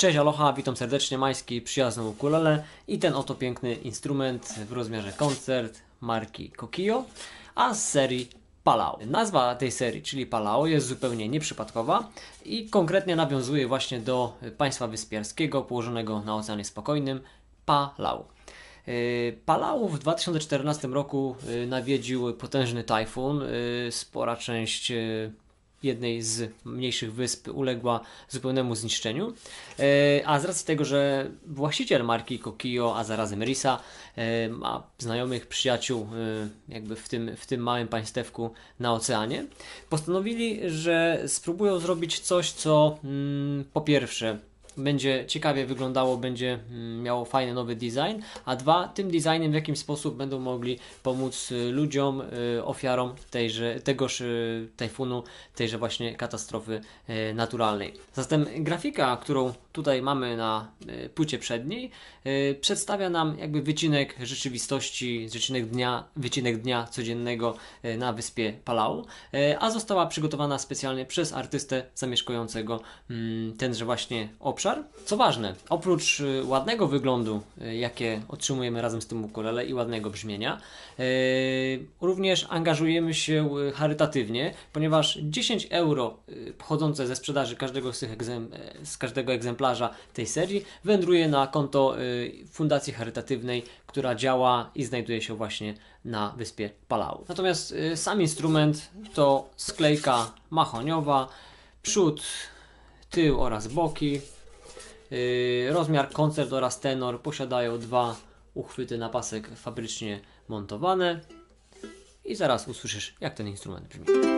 Cześć, aloha, witam serdecznie, Majski, przyjazną ukulele i ten oto piękny instrument w rozmiarze koncert marki Kokio, a z serii Palau. Nazwa tej serii, czyli Palau, jest zupełnie nieprzypadkowa i konkretnie nawiązuje właśnie do państwa wyspiarskiego położonego na Oceanie Spokojnym, Palau. Yy, Palau w 2014 roku yy, nawiedził potężny tajfun. Yy, Spora część jednej z mniejszych wysp uległa zupełnemu zniszczeniu. Yy, A z racji tego, że właściciel marki Kokio, a zarazem Risa, yy, ma znajomych, przyjaciół yy, jakby w tym, w tym małym państewku na oceanie, postanowili, że spróbują zrobić coś, co mm, po pierwsze będzie ciekawie wyglądało, będzie mm, miało fajny nowy design, a dwa, tym designem w jakiś sposób będą mogli pomóc y, ludziom, y, ofiarom tejże, tegoż y, tajfunu, tejże właśnie katastrofy naturalnej. Zatem grafika, którą tutaj mamy na y, płycie przedniej, y, przedstawia nam jakby wycinek rzeczywistości, wycinek dnia, wycinek dnia codziennego y, na wyspie Palau, a została przygotowana specjalnie przez artystę zamieszkującego mm, tenże właśnie obszar. Co ważne, oprócz ładnego wyglądu, jakie otrzymujemy razem z tym ukulele i ładnego brzmienia, również angażujemy się charytatywnie, ponieważ 10 euro pochodzące ze sprzedaży każdego z, tych egzem, z każdego egzemplarza tej serii wędruje na konto y, Fundacji Charytatywnej, która działa i znajduje się właśnie na wyspie Palau. Natomiast y, sam instrument to sklejka mahoniowa, przód, tył oraz boki. Yy, Rozmiar koncert oraz tenor posiadają dwa uchwyty na pasek fabrycznie montowane. I zaraz usłyszysz, jak ten instrument brzmi.